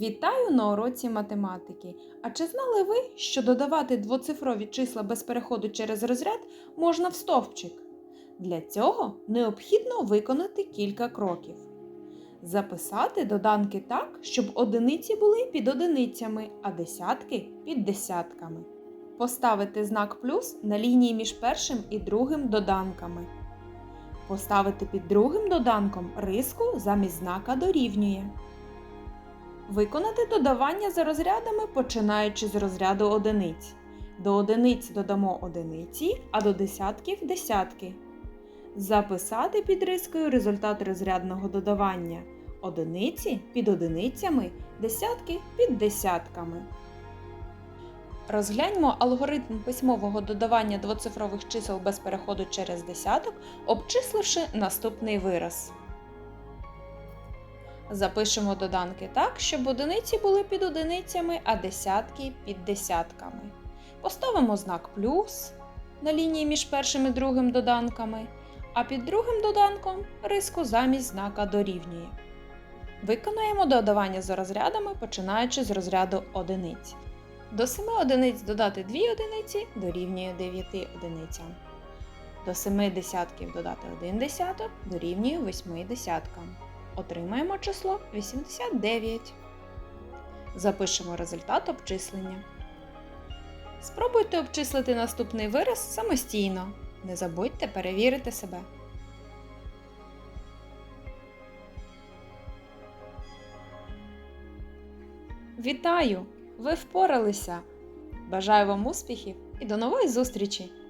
Вітаю на уроці математики. А чи знали ви, що додавати двоцифрові числа без переходу через розряд можна в стовпчик? Для цього необхідно виконати кілька кроків. Записати доданки так, щоб одиниці були під одиницями, а десятки під десятками. Поставити знак плюс на лінії між першим і другим доданками. Поставити під другим доданком риску замість знака дорівнює. Виконати додавання за розрядами, починаючи з розряду одиниць. До одиниць додамо одиниці, а до десятків десятки. Записати під рискою результат розрядного додавання. Одиниці під одиницями, десятки під десятками. Розгляньмо алгоритм письмового додавання двоцифрових чисел без переходу через десяток, обчисливши наступний вираз. Запишемо доданки так, щоб одиниці були під одиницями, а десятки під десятками. Поставимо знак плюс на лінії між першим і другим доданками, а під другим доданком риску замість знака дорівнює. Виконаємо додавання за розрядами, починаючи з розряду одиниць. До 7 одиниць додати 2 одиниці дорівнює 9 одиницям. До 7 десятків додати 1 десяток дорівнює 8 десяткам. Отримаємо число 89. Запишемо результат обчислення. Спробуйте обчислити наступний вираз самостійно. Не забудьте перевірити себе. Вітаю! Ви впоралися! Бажаю вам успіхів і до нової зустрічі!